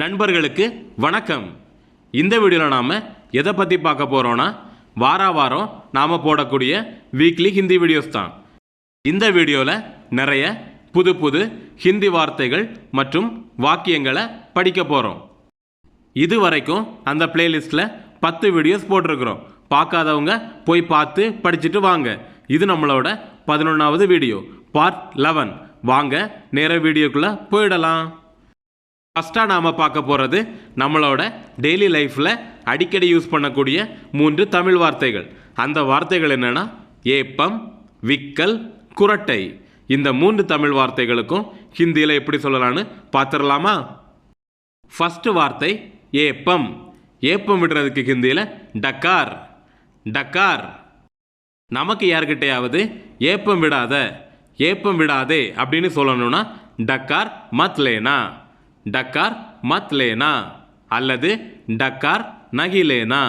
நண்பர்களுக்கு வணக்கம். இந்த வீடியோவில் நாம் எதை பற்றி பார்க்க போகிறோன்னா வார வாரம் நாம் போடக்கூடிய வீக்லி ஹிந்தி வீடியோஸ் தான். இந்த வீடியோவில் நிறைய புது புது ஹிந்தி வார்த்தைகள் மற்றும் வாக்கியங்களை படிக்க போகிறோம் இது வரைக்கும் அந்த பிளேலிஸ்ட்டில் பத்து வீடியோஸ் போட்டிருக்கிறோம். பார்க்காதவங்க போய் பார்த்து படிச்சுட்டு வாங்க. இது நம்மளோட பதினொன்றாவது வீடியோ பார்ட் லெவன் வாங்க நேர வீடியோக்குள்ளே போயிடலாம். ஃபஸ்ட்டாக நாம் பார்க்க போகிறது நம்மளோட டெய்லி லைஃப்பில் அடிக்கடி யூஸ் பண்ணக்கூடிய மூன்று தமிழ் வார்த்தைகள். அந்த வார்த்தைகள் என்னென்னா ஏப்பம் விக்கல் குரட்டை. இந்த மூன்று தமிழ் வார்த்தைகளுக்கும் ஹிந்தியில் எப்படி சொல்லலான்னு பார்த்துடலாமா? ஃபஸ்ட்டு வார்த்தை ஏப்பம். ஏப்பம் விடுறதுக்கு ஹிந்தியில் டக்கார். டக்கார். நமக்கு யார்கிட்டையாவது ஏப்பம் விடாத ஏப்பம் விடாதே அப்படின்னு சொல்லணும்னா டக்கார் மத் லேனா டக்கார் மத்லேனா அல்லது டக்கார் நகிலேனா?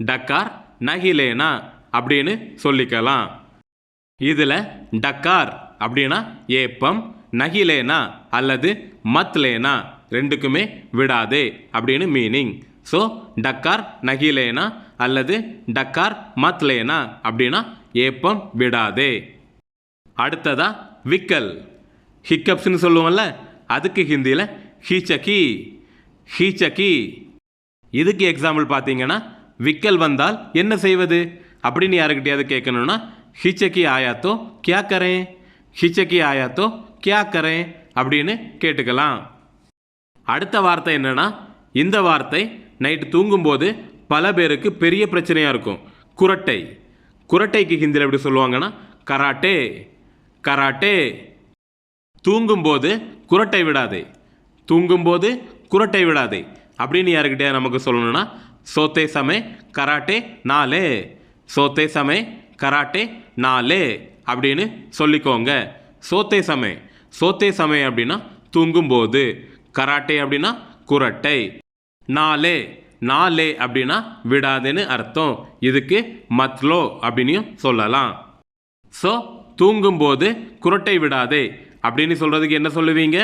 டக்கார் நகிலேனா அப்படின்னு சொல்லிக்கலாம். இதில் டக்கார் அப்படின்னா ஏப்பம் நகிலேனா அல்லது மத்லேனா ரெண்டுக்குமே விடாதே அப்படின்னு மீனிங் ஸோ டக்கார் நகிலேனா அல்லது டக்கார் மத்லேனா அப்படின்னா ஏப்பம் விடாதே. அடுத்ததா விக்கல். ஹிக்கப்ஸ்னு சொல்லுவோம்ல அதுக்கு ஹிந்தியில் ஹீச்சகி ஹீச்சகி. இதுக்கு எக்ஸாம்பிள் பார்த்தீங்கன்னா விக்கல் வந்தால் என்ன செய்வது? அப்படின்னு யாருக்கிட்டையாவது கேட்கணும்னா ஹிச்சக்கி ஆயாத்தோ கியா கரேன் ஹிச்சக்கி ஆயாத்தோ கியா கரேன் அப்படின்னு கேட்டுக்கலாம். அடுத்த வார்த்தை என்னென்னா இந்த வார்த்தை நைட்டு தூங்கும்போது பல பேருக்கு பெரிய பிரச்சனையாக இருக்கும். குரட்டை. குரட்டைக்கு ஹிந்தியில் எப்படி சொல்லுவாங்கன்னா கராட்டே. கராட்டே. தூங்கும்போது குரட்டை விடாதே. தூங்கும்போது குரட்டை விடாதே. அப்படின்னு யாருக்கிட்டே நமக்கு சொல்லணும்னா சோத்தே சமே கராட்டே நாலே. சோத்தே சமே கராட்டே நாலே அப்படின்னு சொல்லிக்கோங்க. சோத்தே சமே சோத்தே சமே அப்படின்னா தூங்கும்போது. கராட்டே அப்படின்னா குரட்டை. நாலே நாலே அப்படின்னா விடாதேன்னு அர்த்தம். இதுக்கு மத்லோ அப்படின்னும் சொல்லலாம். ஸோ தூங்கும்போது குரட்டை விடாதே அப்படின்னு சொல்கிறதுக்கு என்ன சொல்லுவீங்க?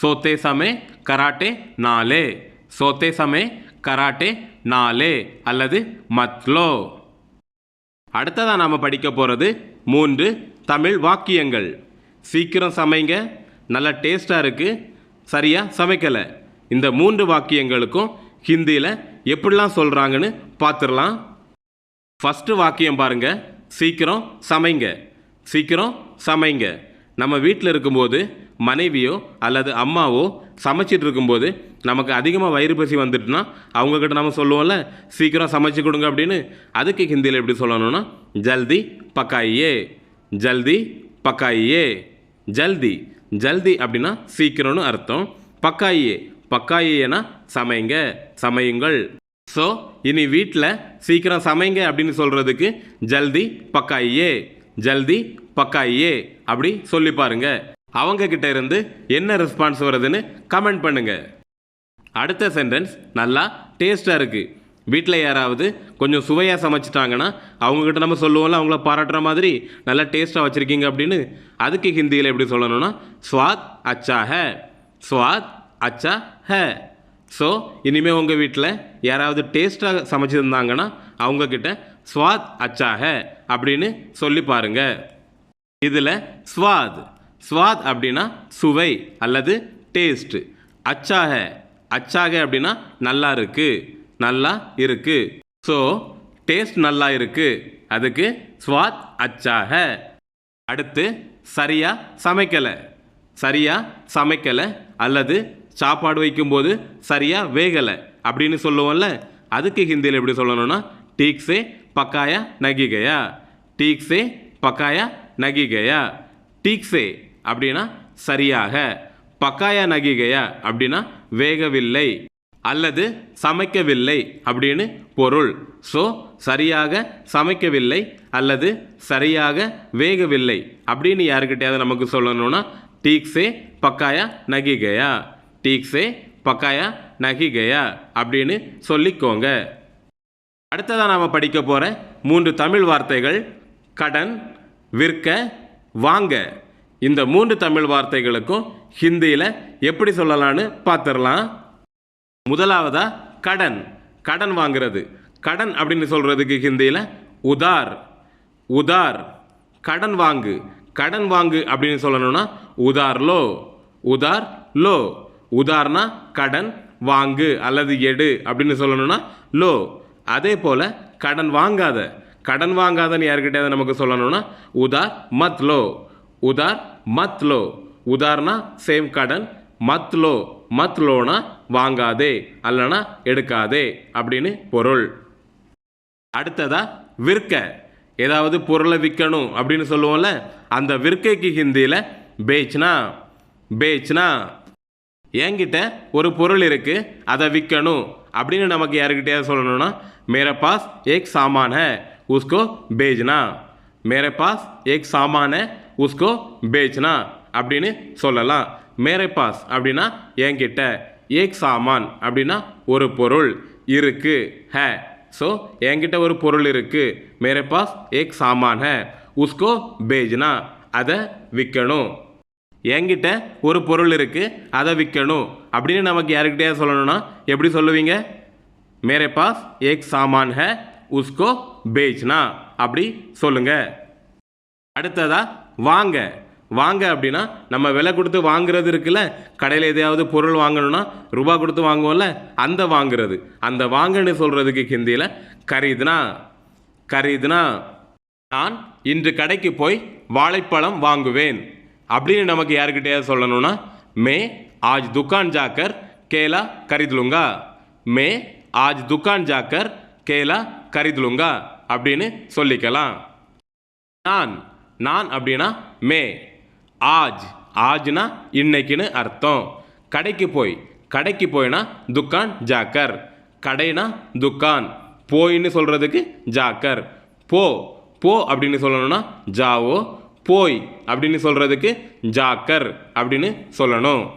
சோத்தே சமே கராட்டே நாலே. சோத்தே சமே கராட்டே நாலே அல்லது மத்லோ. அடுத்ததாக நாம் படிக்க போகிறது மூன்று தமிழ் வாக்கியங்கள். சீக்கிரம் சமைங்க நல்ல டேஸ்ட்டாக இருக்குது சரியாக சமைக்கலை. இந்த மூன்று வாக்கியங்களுக்கும் ஹிந்தியில் எப்படிலாம் சொல்கிறாங்கன்னு பார்த்துடலாம். ஃபஸ்ட்டு வாக்கியம் பாருங்க சீக்கிரம் சமைங்க சீக்கிரம் சமைங்க. நம்ம வீட்டில் இருக்கும்போது மனைவியோ அல்லது அம்மாவோ சமைச்சிட்டு இருக்கும்போது நமக்கு அதிகமாக வயிறு பசி வந்துட்டுனா அவங்கக்கிட்ட நம்ம சொல்லுவோம்ல சீக்கிரம் சமைச்சு கொடுங்க அப்படின்னு. அதுக்கு ஹிந்தியில் எப்படி சொல்லணும்னா ஜல்தி பக்காயே ஜல்தி பக்காயே ஜல்தி ஜல்தி அப்படின்னா சீக்கிரம்னு அர்த்தம். பக்காயே பக்காயேனா சமைங்க சமையுங்கள். ஸோ இனி வீட்டில் சீக்கிரம் சமைங்க அப்படின்னு சொல்கிறதுக்கு ஜல்தி பக்காயே ஜல்தி பக்காயே அப்படி சொல்லி பாருங்கள் அவங்க கிட்ட இருந்து என்ன ரெஸ்பான்ஸ் வருதுன்னு கமெண்ட் பண்ணுங்க. அடுத்த சென்டென்ஸ் நல்லா டேஸ்ட்டாக இருக்குது வீட்டில் யாராவது கொஞ்சம் சுவையாக சமைச்சிட்டாங்கன்னா அவங்கக்கிட்ட நம்ம சொல்லுவோம்ல அவங்கள பாராட்டுற மாதிரி நல்லா டேஸ்ட்டாக வச்சுருக்கீங்க அப்படின்னு அதுக்கு ஹிந்தியில் எப்படி சொல்லணும்னா ஸ்வாத் அச்சா ஹே. ஸ்வாத் அச்சா ஹே. ஸோ இனிமேல் உங்கள் வீட்டில் யாராவது டேஸ்ட்டாக சமைச்சிருந்தாங்கன்னா அவங்கக்கிட்ட ஸ்வாத் அச்சா ஹே அப்படின்னு சொல்லி பாருங்கள் இதில் ஸ்வாத் ஸ்வாத் அப்படின்னா சுவை அல்லது டேஸ்ட்டு அச்சாக அச்சாக அப்படின்னா நல்லா இருக்குது நல்லா இருக்குது ஸோ டேஸ்ட் நல்லா இருக்குது அதுக்கு ஸ்வாத் அச்சாக. அடுத்து சரியாக சமைக்கலை. சரியாக சமைக்கலை அல்லது சாப்பாடு வைக்கும்போது சரியாக வேகலை அப்படின்னு சொல்லுவோம்ல அதுக்கு ஹிந்தியில் எப்படி சொல்லணும்னா டீக்ஸே பக்காயா நகிகையா? டீக்ஸே பக்காயா நகிகையா? டீக்ஸே அப்படின்னா சரியாக. பக்காயா நகிகையா அப்படின்னா வேகவில்லை அல்லது சமைக்கவில்லை அப்படின்னு பொருள். ஸோ சரியாக சமைக்கவில்லை அல்லது சரியாக வேகவில்லை அப்படின்னு யாருக்கிட்டையாவது நமக்கு சொல்லணும்னா டீக்ஸே பக்காயா நகி கயா பக்காயா நகிகையா? அப்படின்னு சொல்லிக்கோங்க. அடுத்ததாக நாம் படிக்க போகிற மூன்று தமிழ் வார்த்தைகள் கடன் விற்க வாங்க. இந்த மூன்று தமிழ் வார்த்தைகளுக்கும் ஹிந்தியில் எப்படி சொல்லலான்னு பார்த்துடலாம். முதலாவதா கடன். கடன் வாங்குறது. கடன் அப்படின்னு சொல்கிறதுக்கு ஹிந்தியில் உதார். உதார். கடன் வாங்கு. கடன் வாங்கு அப்படின்னு சொல்லணும்னா உதார் லோ உதார் லோ. உதார்னா கடன் வாங்கு அல்லது எடு அப்படின்னு சொல்லணும்னா லோ. அதே போல் கடன் வாங்காத. கடன் வாங்காதன்னு யார்கிட்டயாவது நமக்கு சொல்லணும்னா உதார் மத் லோ. உதார் ಮತ್ ಲೋ ಉದಾರ್ನ ಸೇಮ್ ಕடன் மத் லோ மத் லோனா வாங்காதே. அல்லனா எடுக்காதே. அப்படின்னு பொருள். அடுத்ததா விற்க. ஏதாவது பொருளை விற்கணும் அப்படின்னு சொல்லுவோம்ல அந்த விற்கைக்கு ஹிந்தியில் பேச்னா. பேச்னா. என்கிட்ட ஒரு பொருள் இருக்குது அதை விற்கணும். அப்படின்னு நமக்கு யாருக்கிட்டேயாவது சொல்லணும்னா மேரே பாஸ் ஏக் சாமான் ஹே. உஸ்கோ பேஜ்னா மேரே பாஸ் ஏக் சாமான் உஸ்கோ பேச்னா அப்படின்னு சொல்லலாம். மேரே பாஸ் அப்படின்னா என்கிட்ட. ஏக் சாமான் அப்படின்னா ஒரு பொருள் இருக்கு. ஹே. ஸோ என்கிட்ட ஒரு பொருள் இருக்குது மேரே பாஸ் ஏக் சாமான் ஹே. உஸ்கோ பேஜ்னா அதை விற்கணும் என்கிட்ட ஒரு பொருள் இருக்குது அதை விற்கணும் அப்படின்னு நமக்கு யாருக்கிட்டே சொல்லணும்னா எப்படி சொல்லுவீங்க? மேரே பாஸ் ஏக் சாமான் ஹே. உஸ்கோ பேஜ்னா அப்படி சொல்லுங்கள் அடுத்ததா வாங்க. வாங்க அப்படின்னா நம்ம விலை கொடுத்து வாங்குறது இருக்குல்ல கடையில் எதையாவது பொருள் வாங்கணும்னா ரூபா கொடுத்து வாங்குவோம்ல அந்த வாங்குறது. அந்த வாங்கன்னு சொல்கிறதுக்கு ஹிந்தியில் கரீதுனா கரீதுனா நான் இன்று கடைக்கு போய் வாழைப்பழம் வாங்குவேன். அப்படின்னு நமக்கு யாருக்கிட்டேயாவது சொல்லணும்னா மே ஆஜ் துக்கான் ஜாக்கர் கேலா கரிதுலுங்கா. மே ஆஜ் துக்கான் ஜாக்கர் கேலா கரிதுலுங்கா. அப்படின்னு சொல்லிக்கலாம். நான் நான் அப்படின்னா மே. ஆஜ். ஆஜ்னா இன்னைக்குன்னு அர்த்தம். கடைக்கு போய். கடைக்கு போய்னா துக்கான் ஜாக்கர். கடைனா துக்கான். போயின்னு சொல்கிறதுக்கு ஜாக்கர். போ. போ அப்படின்னு சொல்லணும்னா ஜாவோ. போய் அப்படின்னு சொல்கிறதுக்கு ஜாக்கர் அப்படின்னு சொல்லணும்.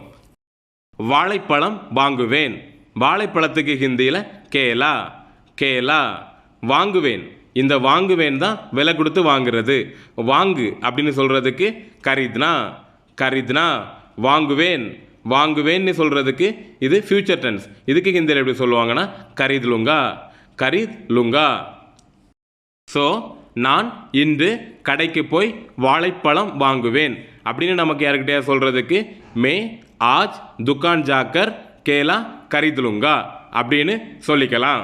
வாழைப்பழம் வாங்குவேன். வாழைப்பழத்துக்கு ஹிந்தியில் கேலா. கேலா. வாங்குவேன். இந்த வாங்குவேன் தான் விலை கொடுத்து வாங்குறது. வாங்கு அப்படின்னு சொல்கிறதுக்கு கரித்னா கரித்னா வாங்குவேன் வாங்குவேன்னு சொல்கிறதுக்கு இது ஃப்யூச்சர் டென்ஸ் இதுக்கு ஹிந்தியில் எப்படி சொல்லுவாங்கன்னா கரீத் லுங்கா கரீத் லுங்கா. ஸோ நான் இன்று கடைக்கு போய் வாழைப்பழம் வாங்குவேன். அப்படின்னு நமக்கு யாருக்கிட்டே சொல்கிறதுக்கு மே ஆஜ் துக்கான் ஜாக்கர் கேலா கரிதுலுங்கா அப்படின்னு சொல்லிக்கலாம்.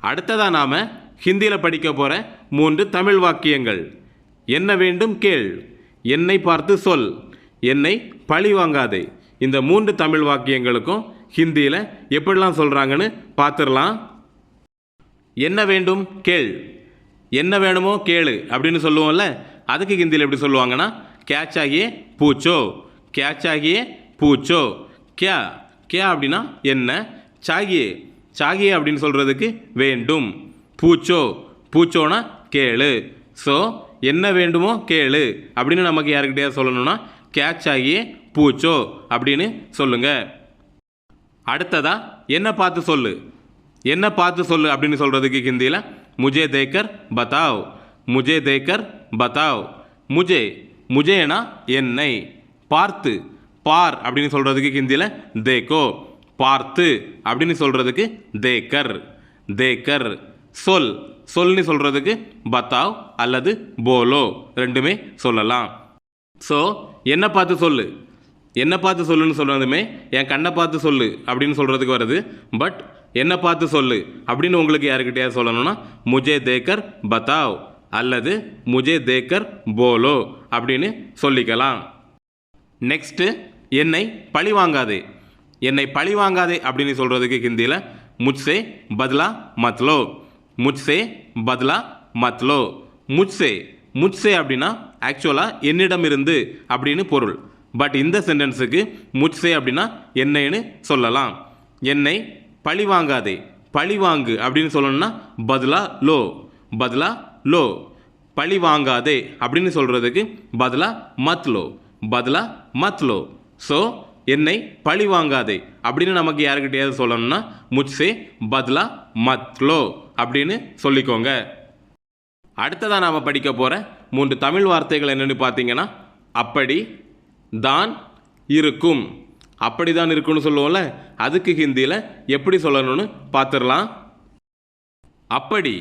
அடுத்ததாக நாம் ஹிந்தியில் படிக்க போகிற மூன்று தமிழ் வாக்கியங்கள். என்ன வேண்டும் கேள். என்னை பார்த்து சொல். என்னை பழி வாங்காதே. இந்த மூன்று தமிழ் வாக்கியங்களுக்கும் ஹிந்தியில் எப்படிலாம் சொல்கிறாங்கன்னு பார்த்துடலாம். என்ன வேண்டும் கேள். என்ன வேணுமோ கேளு அப்படின்னு சொல்லுவோம்ல அதுக்கு ஹிந்தியில் எப்படி சொல்லுவாங்கன்னா கேட்ச் ஆகியே பூச்சோ. கேட்ச் ஆகியே பூச்சோ. கியா. கியா அப்படின்னா என்ன? சாகியே. சாகியே அப்படின்னு சொல்கிறதுக்கு வேண்டும். பூச்சோ பூச்சோனா கேளு. ஸோ என்ன வேண்டுமோ கேளு. அப்படின்னு நமக்கு யாருக்கிட்டே சொல்லணும்னா கேட்ச் ஆகி பூச்சோ அப்படின்னு சொல்லுங்கள் அடுத்ததா என்ன பார்த்து சொல்லு? என்ன பார்த்து சொல்லு அப்படின்னு சொல்கிறதுக்கு ஹிந்தியில்? முஜே தேக்கர் பதாவ். முஜே தேக்கர் பதாவ். முஜே முஜேனா என்னை? பார்த்து. பார் அப்படின்னு சொல்கிறதுக்கு ஹிந்தியில் தேக்கோ. பார்த்து அப்படின்னு சொல்கிறதுக்கு தேக்கர். தேக்கர். சொல். சொல்னு சொல்கிறதுக்கு பத்தாவ் அல்லது போலோ. ரெண்டுமே சொல்லலாம். ஸோ என்னை பார்த்து சொல்லு? என்னை பார்த்து சொல்லுன்னு சொல்கிறதுமே என் கண்ணை பார்த்து சொல்லு அப்படின்னு சொல்கிறதுக்கு வருது. பட் என்னை பார்த்து சொல்லு அப்படின்னு உங்களுக்கு யாருக்கிட்டே சொல்லணும்னா முஜே தேக்கர் பத்தாவ் அல்லது முஜே தேக்கர் போலோ அப்படின்னு சொல்லிக்கலாம். நெக்ஸ்ட்டு என்னை பழி வாங்காதே. என்னை பழி வாங்காதே அப்படின்னு சொல்கிறதுக்கு ஹிந்தியில் முட்சே பதிலா மத்லோ. முட்சே பத்லா மத்லோ. முட்சே முட்சே அப்படின்னா ஆக்சுவலாக என்னிடமிருந்து அப்படின்னு பொருள். பட் இந்த சென்டென்ஸுக்கு முட்சே அப்படின்னா என்னைன்னு சொல்லலாம். என்னை பழி வாங்காதே பழி வாங்கு அப்படின்னு சொல்லணும்னா பதிலா லோ பதிலா லோ. பழி வாங்காதே அப்படின்னு சொல்கிறதுக்கு பதிலா மத்லோ பதிலா மத்லோ. ஸோ என்னை பழி வாங்காதே அப்படின்னு நமக்கு யாருக்கிட்டையாவது சொல்லணும்னா முட்சே பதிலா மத்லோ. அப்படின்னு சொல்லிக்கோங்க. அடுத்ததாக நாம் படிக்க போகிற மூன்று தமிழ் வார்த்தைகள் என்னென்னு பார்த்தீங்கன்னா அப்படி தான் இருக்கும். அப்படி தான் இருக்குன்னு சொல்லுவோம்ல அதுக்கு ஹிந்தியில் எப்படி சொல்லணும்னு பார்த்துடலாம் அப்படி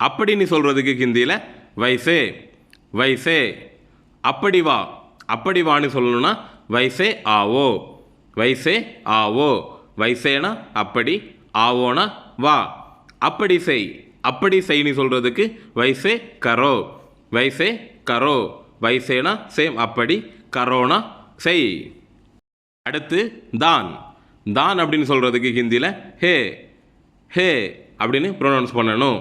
அப்படின்னு சொல்கிறதுக்கு ஹிந்தியில் வைசே வைசே அப்படி வா அப்படி வான்னு சொல்லணும்னா வைசே ஆவோ வைசே ஆவோ வைசேனா அப்படி ஆவோனா வா. அப்படி செய் அப்படி செய்னு சொல்கிறதுக்கு வைசே கரோ வைசே கரோ வைசேனா சேம் அப்படி கரோனா செய். அடுத்து தான் தான் அப்படின்னு சொல்கிறதுக்கு ஹிந்தியில் ஹே ஹே அப்படின்னு ப்ரொனவுன்ஸ் பண்ணணும்.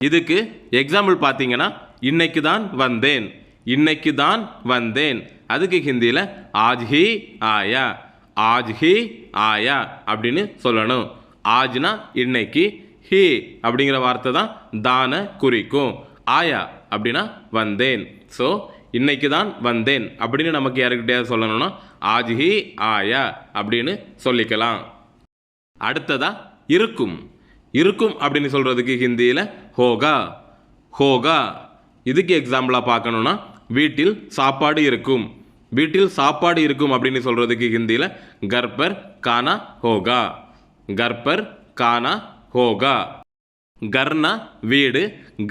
இதுக்கு எக்ஸாம்பிள் பார்த்தீங்கன்னா இன்னைக்கு தான் வந்தேன் இன்னைக்கு தான் வந்தேன். அதுக்கு ஹிந்தியில் ஆஜ் ஹி ஆயா ஆஜ் ஹி ஆயா அப்படின்னு சொல்லணும். ஆஜ்னா இன்னைக்கு ஹே அப்படிங்கிற வார்த்தை தான் தான குறிக்கும். ஆயா அப்படின்னா வந்தேன். ஸோ இன்னைக்கு தான் வந்தேன் அப்படின்னு நமக்கு யாருக்கிட்டையாவது சொல்லணும்னா ஆஜ் ஹி ஆயா அப்படின்னு சொல்லிக்கலாம். அடுத்ததா இருக்கும். இருக்கும் அப்படின்னு சொல்கிறதுக்கு ஹிந்தியில் ஹோகா. ஹோகா. இதுக்கு எக்ஸாம்பிளாக பார்க்கணுன்னா வீட்டில் சாப்பாடு இருக்கும். வீட்டில் சாப்பாடு இருக்கும் அப்படின்னு சொல்கிறதுக்கு ஹிந்தியில் கர்ப்பர் கானா ஹோகா. கர்ப்பர் கானா ஹோகா. கர்னா வீடு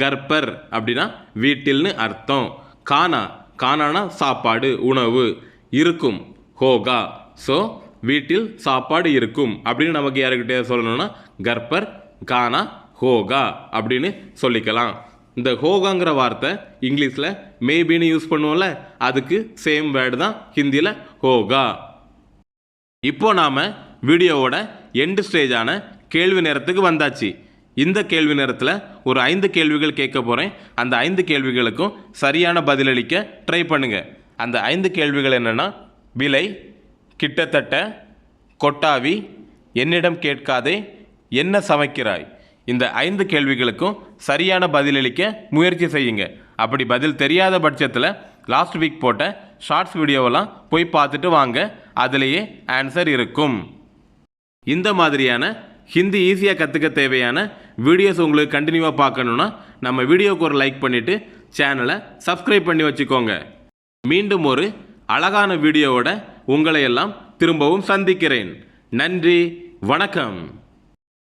கர்ப்பர் அப்படின்னா வீட்டில்னு அர்த்தம். கானா கானானா சாப்பாடு உணவு. இருக்கும் ஹோகா. ஸோ வீட்டில் சாப்பாடு இருக்கும் அப்படின்னு நமக்கு யாருக்கிட்டே சொல்லணும்னா கர்பர் கானா ஹோகா அப்படின்னு சொல்லிக்கலாம். இந்த ஹோகாங்கிற வார்த்தை இங்கிலீஷில் மேபின்னு யூஸ் பண்ணுவோம்ல அதுக்கு சேம் வேர்டு தான் ஹிந்தியில் ஹோகா. இப்போ நாம் வீடியோவோட எண்டு ஸ்டேஜான கேள்வி நேரத்துக்கு வந்தாச்சு. இந்த கேள்வி நேரத்தில் ஒரு ஐந்து கேள்விகள் கேட்க போகிறேன் அந்த ஐந்து கேள்விகளுக்கும் சரியான பதிலளிக்க ட்ரை பண்ணுங்கள் அந்த ஐந்து கேள்விகள் என்னென்னா விலை கிட்டத்தட்ட கொட்டாவி என்னிடம் கேட்காதே என்ன சமைக்கிறாய்? இந்த ஐந்து கேள்விகளுக்கும் சரியான பதிலளிக்க முயற்சி செய்யுங்க. அப்படி பதில் தெரியாத பட்சத்தில் லாஸ்ட் வீக் போட்ட ஷார்ட்ஸ் வீடியோவெல்லாம் போய் பார்த்துட்டு வாங்க. அதுலேயே ஆன்சர் இருக்கும். இந்த மாதிரியான ஹிந்தி ஈஸியாக கற்றுக்க தேவையான வீடியோஸ் உங்களுக்கு கண்டினியூவாக பார்க்கணுன்னா நம்ம வீடியோவுக்கு ஒரு லைக் பண்ணிவிட்டு சேனலை சப்ஸ்கிரைப் பண்ணி வச்சுக்கோங்க. மீண்டும் ஒரு அழகான வீடியோவோட உங்களை எல்லாம் திரும்பவும் சந்திக்கிறேன். நன்றி வணக்கம்.